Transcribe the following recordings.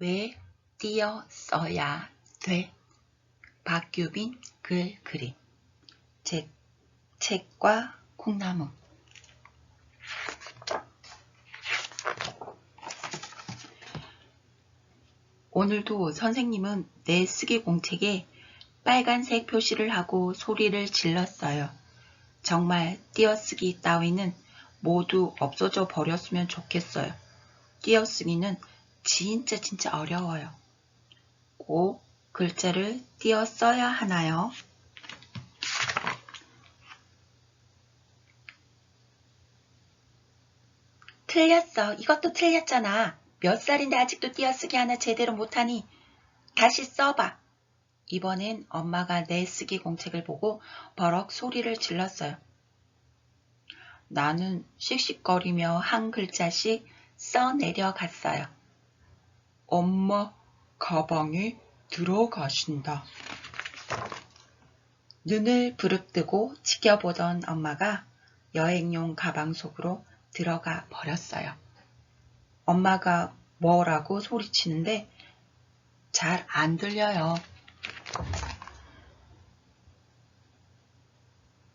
왜 띄어 써야 돼? 박규빈 글 그림 제 책과 콩나무 오늘도 선생님은 내 쓰기 공책에 빨간색 표시를 하고 소리를 질렀어요. 정말 띄어쓰기 따위는 모두 없어져 버렸으면 좋겠어요. 띄어쓰기는 진짜 진짜 어려워요. 꼭 글자를 띄어 써야 하나요? 틀렸어. 이것도 틀렸잖아. 몇 살인데 아직도 띄어쓰기 하나 제대로 못하니 다시 써봐. 이번엔 엄마가 내 쓰기 공책을 보고 버럭 소리를 질렀어요. 나는 씩씩거리며 한 글자씩 써 내려갔어요. 엄마 가방에 들어가신다. 눈을 부릅뜨고 지켜보던 엄마가 여행용 가방 속으로 들어가 버렸어요. 엄마가 뭐라고 소리치는데 잘 안 들려요.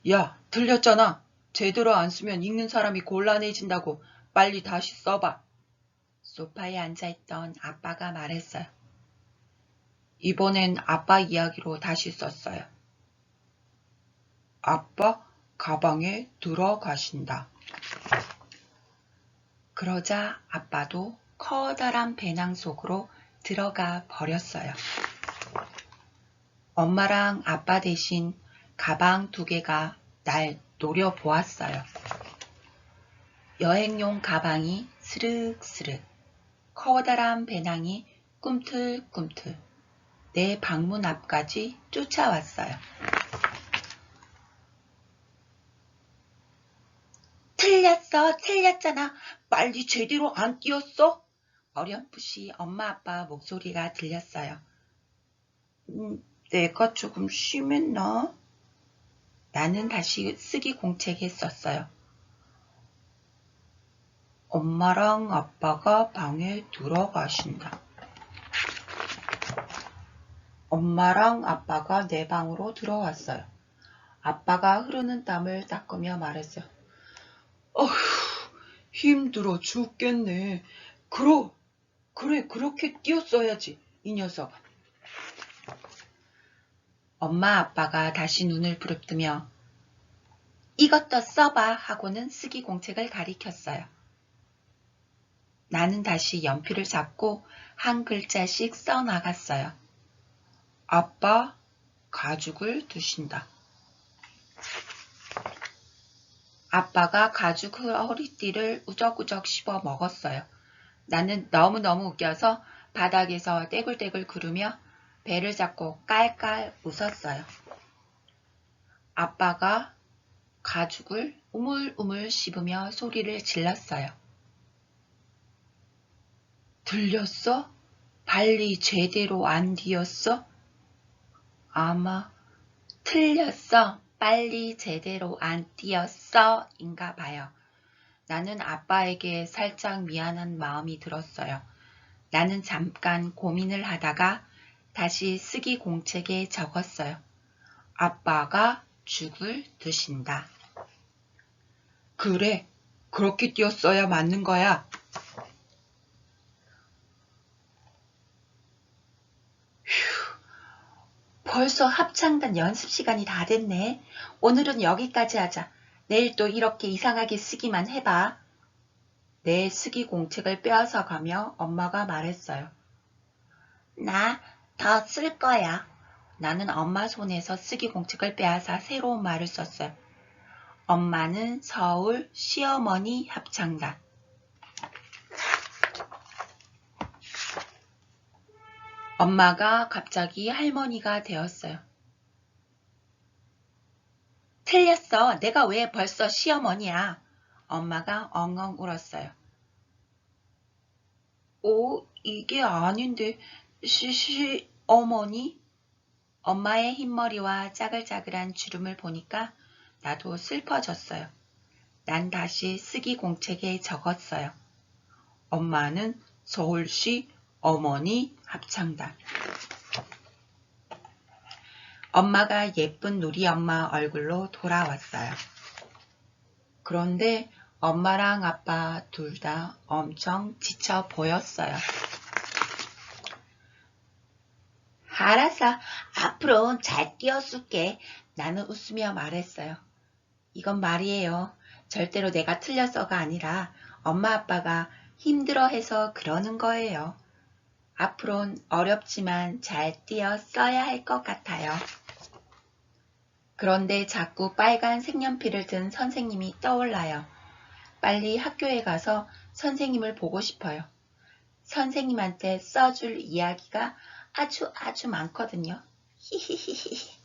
야, 들렸잖아. 제대로 안 쓰면 읽는 사람이 곤란해진다고 빨리 다시 써봐. 소파에 앉아있던 아빠가 말했어요. 이번엔 아빠 이야기로 다시 썼어요. 아빠 가방에 들어가신다. 그러자 아빠도 커다란 배낭 속으로 들어가 버렸어요. 엄마랑 아빠 대신 가방 두 개가 날 노려보았어요. 여행용 가방이 스륵스륵, 커다란 배낭이 꿈틀꿈틀, 내 방문 앞까지 쫓아왔어요. 틀렸어, 틀렸잖아. 빨리 제대로 안 띄었어? 어렴풋이 엄마 아빠 목소리가 들렸어요. 음, 내가 조금 심했나? 나는 다시 쓰기 공책에 썼어요. 엄마랑 아빠가 방에 들어가신다. 엄마랑 아빠가 내 방으로 들어왔어요. 아빠가 흐르는 땀을 닦으며 말했어요. 어휴, 힘들어 죽겠네. 그러, 그래, 그렇게 뛰었어야지, 이 녀석. 엄마 아빠가 다시 눈을 부릅뜨며 이것도 써봐 하고는 쓰기 공책을 가리켰어요. 나는 다시 연필을 잡고 한 글자씩 써 나갔어요. 아빠 가죽을 두신다. 아빠가 가죽 허리띠를 우적우적 씹어 먹었어요. 나는 너무너무 웃겨서 바닥에서 떼굴떼굴 구르며 배를 잡고 깔깔 웃었어요. 아빠가 가죽을 우물우물 씹으며 소리를 질렀어요. 들렸어? 발리 제대로 안 뒤었어? 아마 틀렸어. 빨리 제대로 안 뛰었어. 인가 봐요. 나는 아빠에게 살짝 미안한 마음이 들었어요. 나는 잠깐 고민을 하다가 다시 쓰기 공책에 적었어요. 아빠가 죽을 드신다. 그래, 그렇게 뛰었어야 맞는 거야. 벌써 합창단 연습 시간이 다 됐네. 오늘은 여기까지 하자. 내일 또 이렇게 이상하게 쓰기만 해봐. 내 쓰기 공책을 빼앗아 가며 엄마가 말했어요. 나 더 쓸 거야. 나는 엄마 손에서 쓰기 공책을 빼앗아 새로운 말을 썼어요. 엄마는 서울 시어머니 합창단. 엄마가 갑자기 할머니가 되었어요. 틀렸어. 내가 왜 벌써 시어머니야? 엄마가 엉엉 울었어요. 오, 이게 아닌데, 시 시, 어머니? 엄마의 흰머리와 짜글짜글한 주름을 보니까 나도 슬퍼졌어요. 난 다시 쓰기 공책에 적었어요. 엄마는 서울시 어머니 합창단. 엄마가 예쁜 누리 엄마 얼굴로 돌아왔어요. 그런데 엄마랑 아빠 둘 다 엄청 지쳐 보였어요. 알았어. 앞으로 잘 뛰어줄게. 나는 웃으며 말했어요. 이건 말이에요. 절대로 내가 틀렸어가 아니라 엄마 아빠가 힘들어해서 그러는 거예요. 앞으론 어렵지만 잘 뛰어 써야 할 것 같아요. 그런데 자꾸 빨간 색연필을 든 선생님이 떠올라요. 빨리 학교에 가서 선생님을 보고 싶어요. 선생님한테 써줄 이야기가 아주 아주 많거든요. 히히히히.